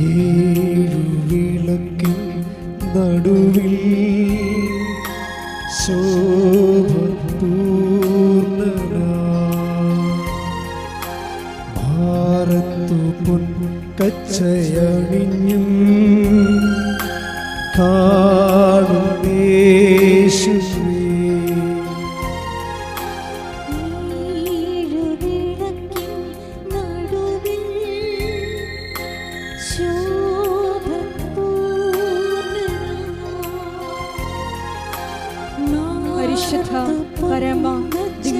ഏഴു വിളക്കിൻ നടുവിൽ ശോഭപൂർണനാ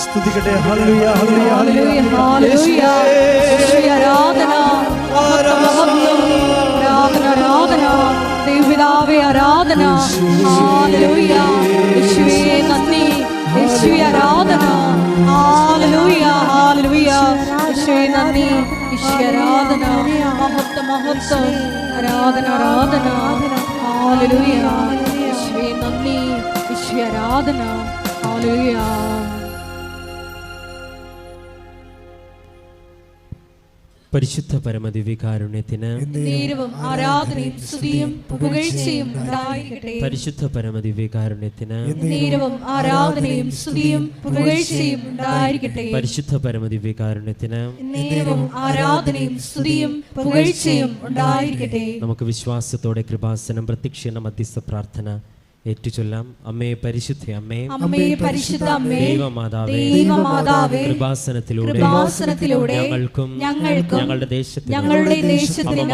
സ്തുതിക്കട്ടെ ഹല്ലേലൂയ ഹല്ലേലൂയ ഹല്ലേലൂയ, ഹല്ലേലൂയ. ആരാധന ആരാധന. ആരാധന ആരാധന ദൈവപിതാവേ ആരാധന ഹല്ലേലൂയ യേശുവേ നന്ദി യേശുവേ ആരാധന. ഹാലലൂയ ഹാലലൂയ യേശുവേ നന്ദി. യേശുവേ ആരാധന. മഹത്വം മഹത്വം. ആരാധന ആരാധന. ഹാലലൂയ യേശുവേ നന്ദി. യേശുവേ ആരാധന. ഹാലലൂയ പരിശുദ്ധ പരമദിവ്യകാരുണ്യത്തിന് നേരവും ആരാധനയും സ്തുതിയും പുകഴ്ചയും ഉണ്ടായിരിക്കട്ടെ. പരിശുദ്ധ പരമദിവ്യകാരുണ്യത്തിന് നേരവും ആരാധനയും സ്തുതിയും പുകഴ്ചയും ഉണ്ടായിരിക്കട്ടെ. പരിശുദ്ധ പരമദിവ്യകാരുണ്യത്തിന് നേരവും ആരാധനയും സ്തുതിയും പുകഴ്ചയും ഉണ്ടായിരിക്കട്ടെ. നമുക്ക് വിശ്വാസത്തോടെ കൃപാസനം പ്രത്യക്ഷീണ മധ്യസ്ഥ പ്രാർത്ഥന ഏറ്റുചൊല്ലാം അമ്മേ പരിശുദ്ധ അമ്മേ. അമ്മേ പരിശുദ്ധ അമ്മേ ദൈവമാതാവേ ദൈവമാതാവേ കൃപാസനത്തിലൂടെ കൃപാസനത്തിലൂടെ ഞങ്ങൾക്കും ഞങ്ങൾക്കും ഞങ്ങളുടെ ദേശത്തിനും ഞങ്ങളുടെ ദേശത്തിനും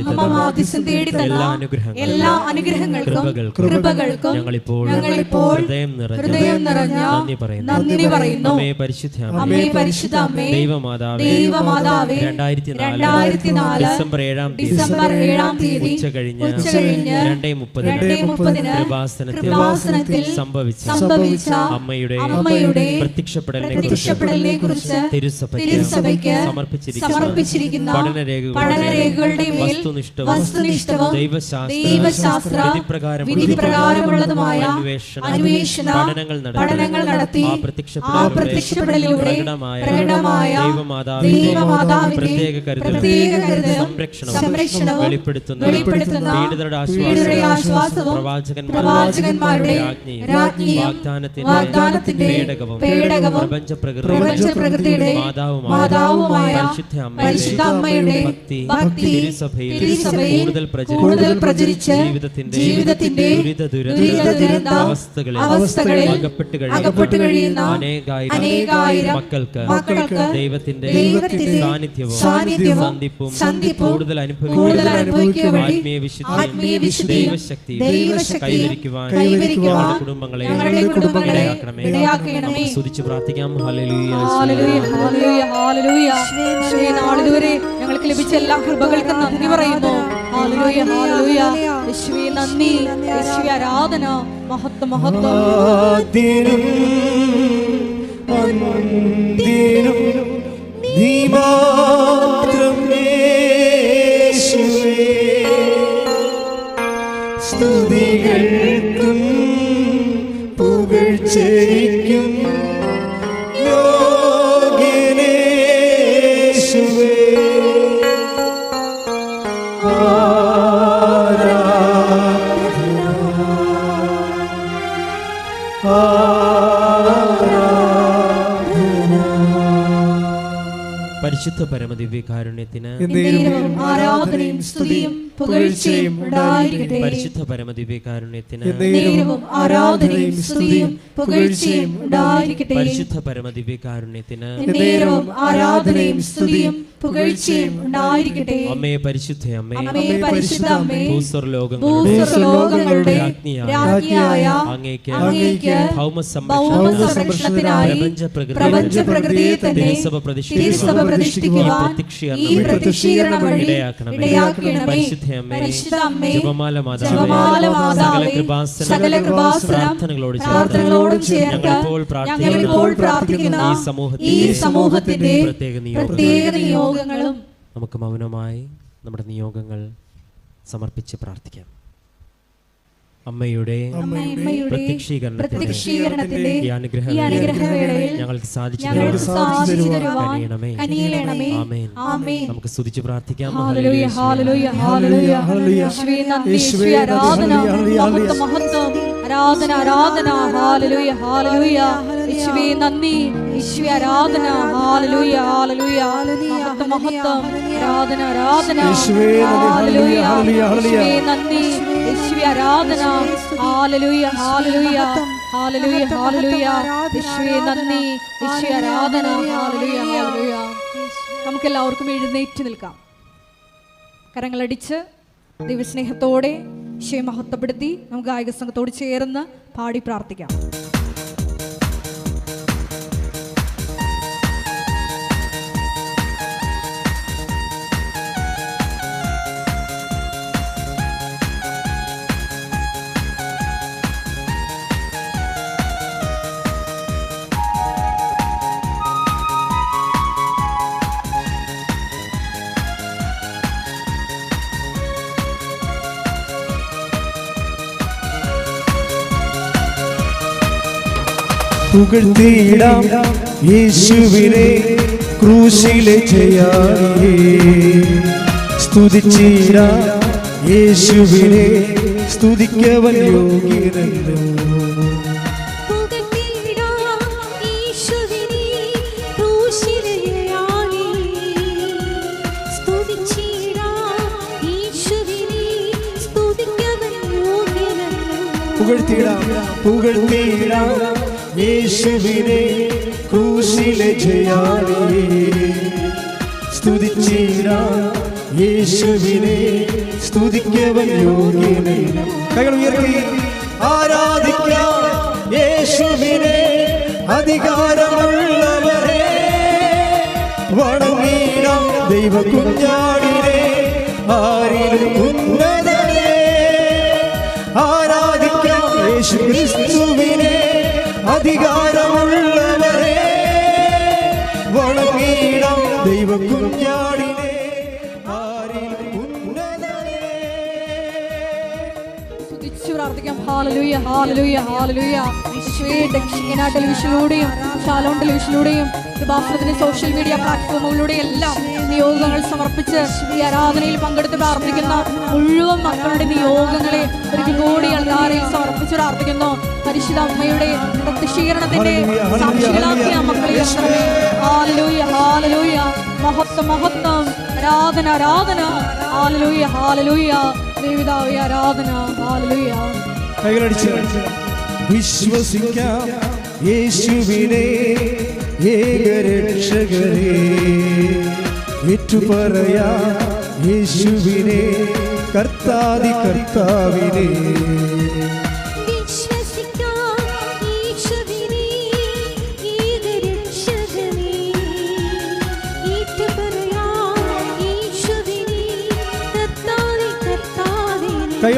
അപമാദിസം തേടി തേടി എല്ലാ അനുഗ്രഹങ്ങൾക്കും എല്ലാ അനുഗ്രഹങ്ങൾക്കും കൃപകൾക്കും കൃപകൾക്കും ഞങ്ങളിപ്പോൾ ഞങ്ങളിപ്പോൾ ഹൃദയം നിറഞ്ഞ ഹൃദയം നിറഞ്ഞ നന്ദി പറയുന്നു. നന്ദി പറയുന്നു. അമ്മേ പരിശുദ്ധ അമ്മേ. പരിശുദ്ധ അമ്മേ. ദൈവമാതാവേ ദൈവമാതാവേ രണ്ടായിരത്തി നാല് രണ്ടായിരത്തി നാല് ഡിസംബർ ഏഴാം തീയതി ഡിസംബർ 7 തീയതി ഉച്ച കഴിഞ്ഞ് ഉച്ച കഴിഞ്ഞ് രണ്ടേ മുപ്പതിന് രണ്ടേ മുപ്പതിന് കൃപാസനത്തിൽ സംഭവിച്ച സംഭവിച്ച അമ്മയുടെ അമ്മയുടെ പ്രത്യക്ഷപ്പെടലിനെ കുറിച്ച് തിരുസഭയ്ക്ക് സമർപ്പിച്ചിരിക്കുന്ന പഠനരേഖകളുടെ മേൽ വസ്തുനിഷ്ഠവും ദൈവശാസ്ത്ര ദൈവശാസ്ത്ര വിധിപ്രകാരം വിധിപ്രകാരമുള്ളതുമായ അന്വേഷണ പഠനങ്ങൾ നടത്തി ആ പ്രത്യക്ഷപ്പെടലിലൂടെ പ്രകടമായ ദൈവമാതാവിന്റെ പ്രത്യേക കരുതലും സംരക്ഷണം വെളിപ്പെടുത്തുന്ന. പീഡിതരുടെ ആശ്വാസവും ആശ്വാസവും പ്രവാചകന്മാരുടെ രാജ്ഞിയും വാഗ്ദാനത്തിന്റെ പേടകവും മാതാവുമായ പരിശുദ്ധ അമ്മയുടെ ഭക്തി കൂടുതൽ കൂടുതൽ പ്രചരിച്ച് ജീവിതത്തിന്റെ ദുരിത അവസ്ഥകളിൽ അകപ്പെട്ട് കഴിയുന്ന അനേകായിരം മക്കൾക്ക് ദൈവത്തിന്റെ സാന്നിധ്യവും സന്ധിപ്പും സന്ധിപ്പും കൂടുതൽ അനുഭവിക്കുക ആത്മീയ വിശുദ്ധി ദൈവശക്തി കൈവരിക്കുവാൻ കൈവരിക്കുവാൻ ഞങ്ങളുടെ കുടുംബങ്ങളെ ഞങ്ങളുടെ കുടുംബങ്ങളെ ഇടയാക്കണമേ. സ്തുതിച്ച് പ്രാർത്ഥിക്കാം. ഞങ്ങൾക്ക് ലഭിച്ച എല്ലാ കൃപകൾക്കും നന്ദി പറയുന്നു. നന്ദി. ആരാധന. മഹത്വ. മഹത്വം. പുകഴ്ചയ്ക്കും യോഗ്യനേശുവേ. പരിശുദ്ധ പരമദിവ്യകാരുണ്യത്തിന് എന്നേരവും ആരാധനയും സ്തുതിയും പുകഴ്ചയും ഉണ്ടായിരിക്കട്ടെ. പരിശുദ്ധ പരമദിവ്യകാരുണ്യത്തിന് ആരാധനയും സ്തുതിയും പുകഴ്ചയും ഉണ്ടായിരിക്കട്ടെ. പരിശുദ്ധ പരമദിവ്യകാരുണ്യത്തിന് ആരാധനയും സ്തുതിയും പുകഴ്ചയും ഉണ്ടായിരിക്കട്ടെ. അമ്മേ പരിശുദ്ധ അമ്മേ. അമ്മേ പരിശുദ്ധ അമ്മേ. രാജ്ഞിയായ രാജ്ഞിയായ അങ്ങേക്ക് അങ്ങേക്ക് ഭൗമ ഭൗമ സംരക്ഷണത്തിനായി പ്രപഞ്ച പ്രകൃതി പ്രകൃതിയെ തന്നെ ഈ പ്രാർത്ഥനകളോട് സമൂഹത്തിന്റെ പ്രത്യേക നിയോഗങ്ങളും നമുക്ക് മൗനമായി നമ്മുടെ നിയോഗങ്ങൾ സമർപ്പിച്ച് പ്രാർത്ഥിക്കാം. അമ്മയുടെ അമ്മയുടെ പ്രത്യക്ഷീകരണത്തിന്റെ ഈ അനുഗ്രഹവേളയിൽ ഞങ്ങൾക്ക് സാധിച്ചു നമുക്ക് സ്തുതിച്ച് പ്രാർത്ഥിക്കാം. ഹല്ലേലൂയ ഹല്ലേലൂയ ഹല്ലേലൂയ യേശുവേ നന്ദി യേശുവേ ആരാധന ആരാധന ആരാധന ഹല്ലേലൂയ ഹല്ലേലൂയ യേശുവേ നന്ദി. യേശുവേ ആരാധന ഹല്ലേലൂയ ഹല്ലേലൂയ മഹത്വം മഹത്വം. ആരാധന ആരാധന. യേശുവേ നന്ദി. യേശുവേ നന്ദി. യേശുവേ ആരാധന. നന്ദി. ആരാധന. ഹല്ലേലൂയ നമുക്കെല്ലാവർക്കും എഴുന്നേറ്റ് നിൽക്കാം. കരങ്ങളടിച്ച് ദൈവസ്നേഹത്തോടെ ഈശോയെ മഹത്വപ്പെടുത്തി നമുക്ക് ഗായക സംഘത്തോട് ചേർന്ന് പാടി പ്രാർത്ഥിക്കാം. പുകഴ്ത്തിയിടാം യേശുവിനെ ക്രൂശിലെ ചെയ്യാറിയേ സ്തുതിച്ചിടാം യേശുവിനെ സ്തുതിക്കവൻ യോഗ്യരല്ലോ പുകഴ്ത്തിയിടാം പുകഴ്ത്തിയിടാം യേശുവിനെ ക്രൂശിലെ ജയാളിയേ സ്തുതിച്ചിടാം യേശുവിനെ സ്തുതിക്കവൻ യോഗ്യനെ. കൈകൾ ഉയർത്തി ആരാധിക്കാം യേശുവിനെ അധികാരമുള്ളവരെ. വണങ്ങിടാം ദൈവ കുഞ്ഞാടിനെ ആരിലും ഉന്നതനെ. ആരാധിക്കാം യേശു ക്രിസ്തുവിനെ അധികാരമുള്ളവരെ വണങ്ങിടാം ദൈവ കുഞ്ഞാടിനെ ആരിലും ഉന്നതനെ. സ്തുതിച്ച് പ്രാർത്ഥിക്കാം. Hallelujah hallelujah hallelujah. യേശുവേ ദക്ഷിണ ടെലിവിഷനിലൂടെയും ഷാലോൺ ടെലിവിഷനിലൂടെയും കൃപാസനത്തിന്റെ സോഷ്യൽ മീഡിയ പ്ലാറ്റ്ഫോമുകളിലൂടെ എല്ലാം നിയോഗങ്ങൾ സമർപ്പിച്ച് ഈ ആരാധനയിൽ പങ്കെടുത്ത് പ്രാർത്ഥിക്കുന്ന മുഴുവൻ മക്കളുടെ നിയോഗങ്ങളെ ഒരു കൂടി അൽതാരയിൽ സമർപ്പിച്ച് പ്രാർത്ഥിക്കുന്നു. പരിശുദ്ധ അമ്മയുടെ പ്രത്യക്ഷീകരണത്തിന്റെ സാക്ഷികളാക്കിയ മക്കളെ. ഹാലലൂയ ഹാലലൂയ മഹത്വം മഹത്വം. ആരാധന ആരാധന. ഹാലലൂയ ഹാലലൂയ ദൈവദാവി ആരാധന. ഹാലലൂയ കൈകളടിച്ച് വിശ്വസിക്കാം. യേശുവിനെ ഏകരക്ഷകരെ ഏറ്റുപറയാ യേശുവിനെ കർത്താതി കർത്താവിനെ.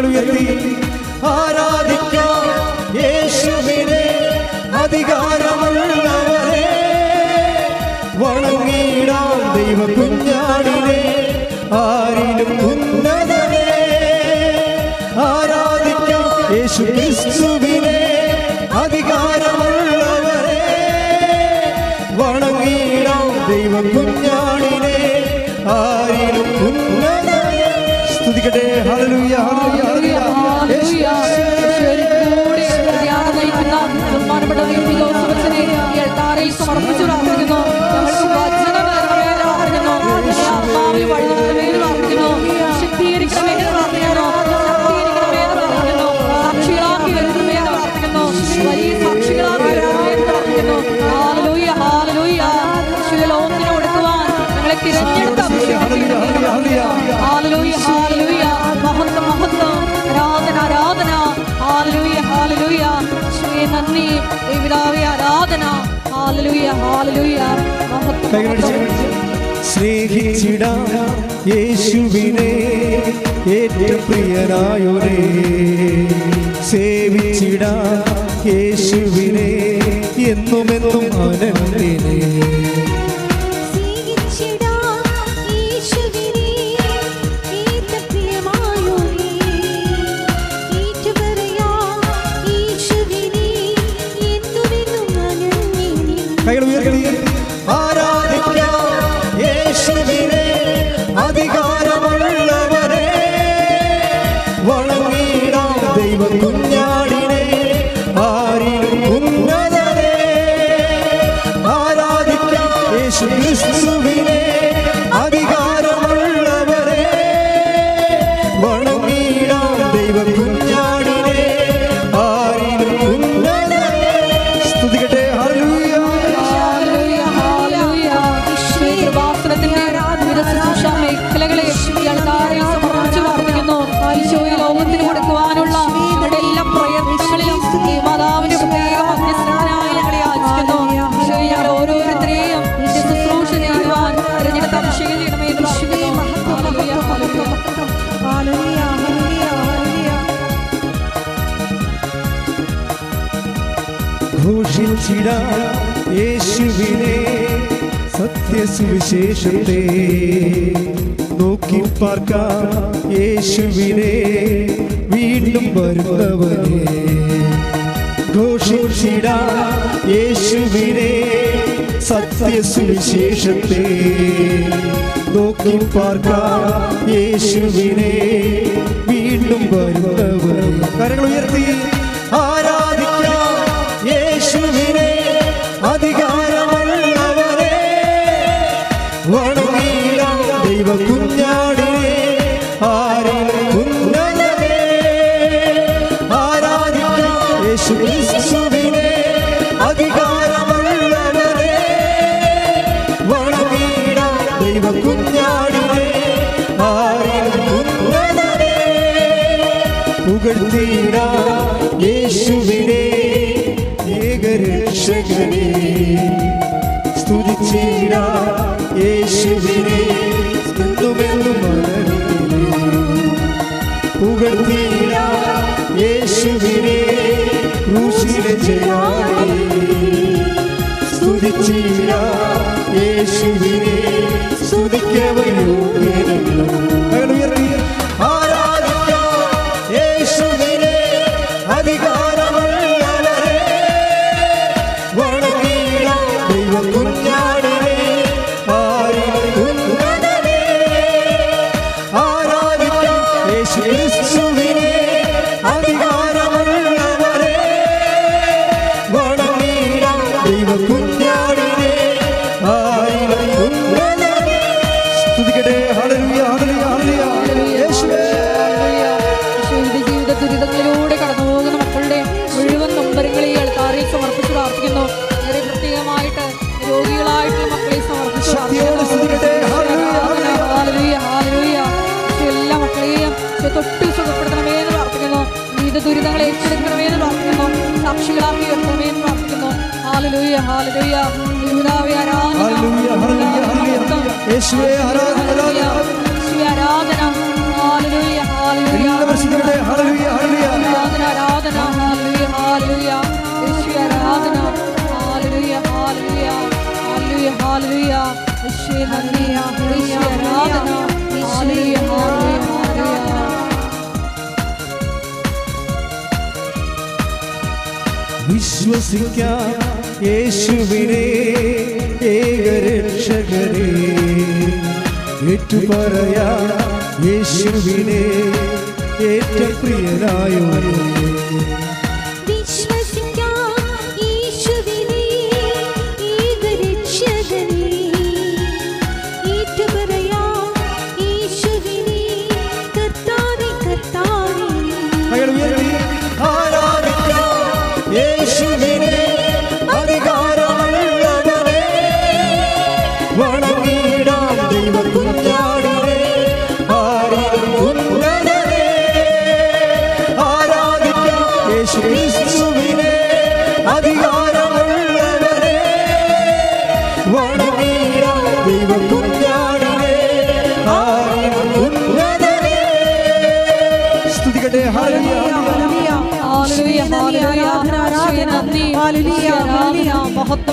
ഉയർത്തി ആരാധിക്കാം യേശുവിനെ അധികാരമുള്ളവരെ. വണങ്ങിയിടാം ദൈവ കുഞ്ഞാടിനെ ആരിലും ഉന്നതനെ. ആരാധിക്കാം യേശു ക്രിസ്തുവിനെ അധികാരമുള്ളവരെ. വണങ്ങിയിടാം ദൈവ കുഞ്ഞാടിനെ സ്തുതിക്കട്ടെ ഹല്ലേലൂയ ഹല്ലേലൂയ ഹല്ലേലൂയ. ബഹുമാനപ്പെട്ട ദൈവം ജോസഫച്ചനെ ഈ അൾത്താരയിൽ സമർപ്പിച്ചു. യേശുവിനെ ഏറ്റവും പ്രിയനായൊരേ. സേവിച്ചിടാ യേശുവിനെ എന്നുമെന്നും സുവിശേഷത്തെ നോക്കി പാർക്കാം യേശുവിനെ വീണ്ടും വരുന്നവരെ ഘോഷിച്ചിടാ യേശുവിനെ സത്യ സുവിശേഷത്തെ നോക്കി പാർക്കാം യേശുവിനെ വീണ്ടും വരുന്നവരെ കരങ്ങൾ ഉയർത്തി. യേശുവിനെ സ്തുതിച്ചിട യേശുവിനെ സ്തുതുമെന്നും പുകഴ്ത്തിയിട യേശുവിനെ ക്രൂശിലെ സ്തുതിച്ചിട യേശുവിനെ ആയിട്ടുള്ള മക്കളെ സമർപ്പിച്ചു എല്ലാ മക്കളെയും തൊട്ട് സുഖപ്പെടുത്തണമേ എന്ന് പ്രാർത്ഥിക്കുന്നു. വിവിധ ദുരിതങ്ങളെ ഏറ്റെടുക്കണമേ എന്ന് പ്രാർത്ഥിക്കുന്നു. സാക്ഷികളാക്കി ഉയർത്തണമേ എന്ന് പ്രാർത്ഥിക്കുന്നു. ഹാലലൂയ ഹാലലൂയ യൂതാവി ആരാധന. ആരാധന ഹാലലൂയ ഹാലലൂയ ആരാധന. ആരാധന ഹാലലൂയ ഹാലലൂയ ആരാധന. Hallelujah hallelujah hallelujah hallelujah Isho നന്ദി ഈശോ ആരാധന ഹാലലുയ ഹാലലുയ ഹാലലുയ വിശ്വസിക്കാം യേശുവിനെ ഏകരക്ഷകരെ ഏറ്റുപറയാ യേശുവിനെ ഏറ്റ പ്രിയനായോ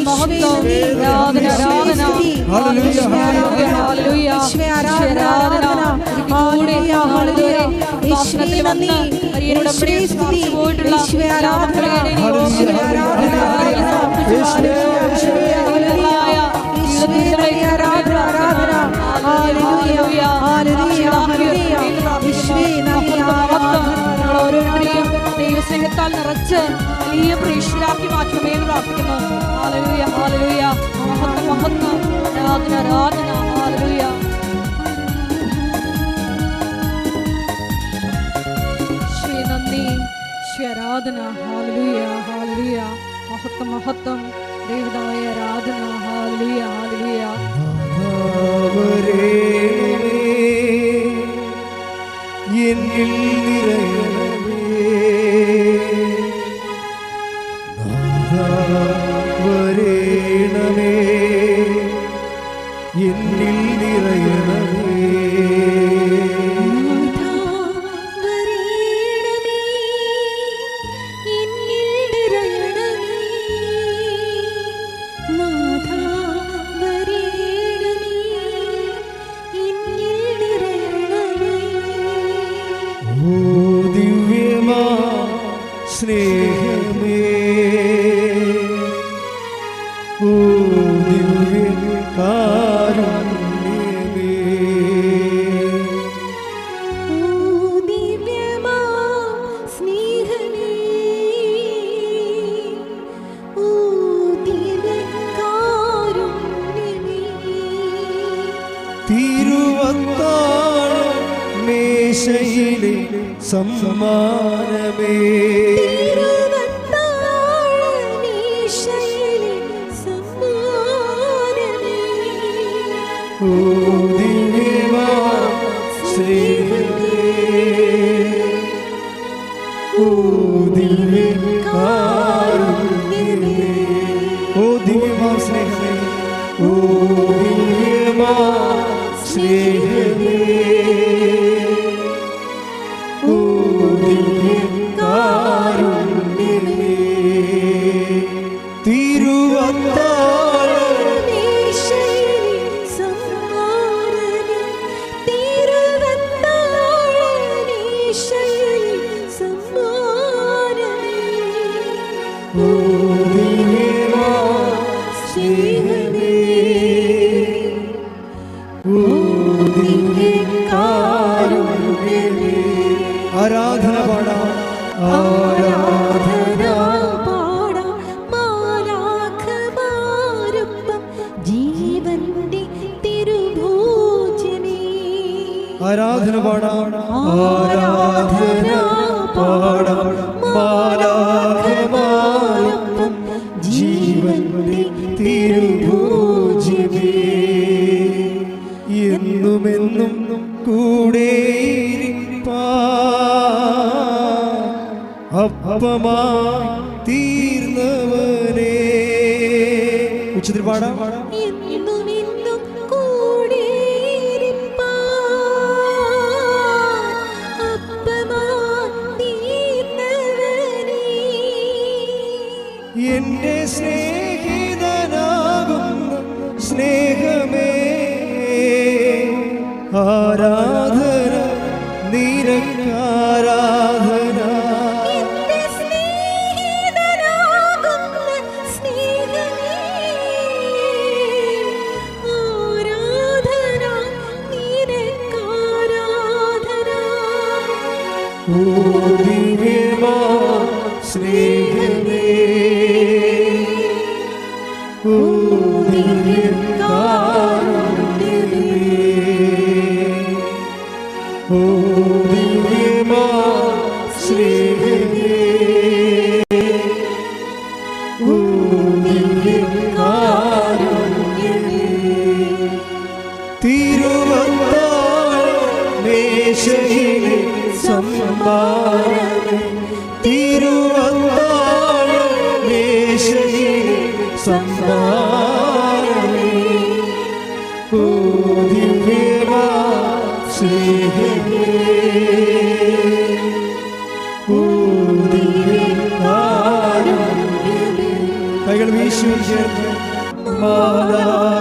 മഹത്വം ആരാധന ദൈവസ്നേഹത്താൽ നിറച്ച് വലിയ പ്രേക്ഷരാക്കി മാറ്റമേ പ്രാർത്ഥിക്കുന്നു ഹാലലൂയ ഹാലലൂയ മഹത്വം മഹത്വം. ആരാധന ആരാധന. ഹാലലൂയ ശ്രീ നന്ദി ശ്രീ ആരാധന ഹാലലൂയ ഹാലലൂയ മഹത്വം മഹത്വം. ദൈവതായ ആരാധന. ഹാലലൂയ ഹാലലൂയ എന്നിൽ നിറയണമേ. দিকা ആരാധന പാടാം. അപ്പമായി തീർന്നവനെ. ഉച്ചത്തിൽ പാടാം. Ooh, vermişim bana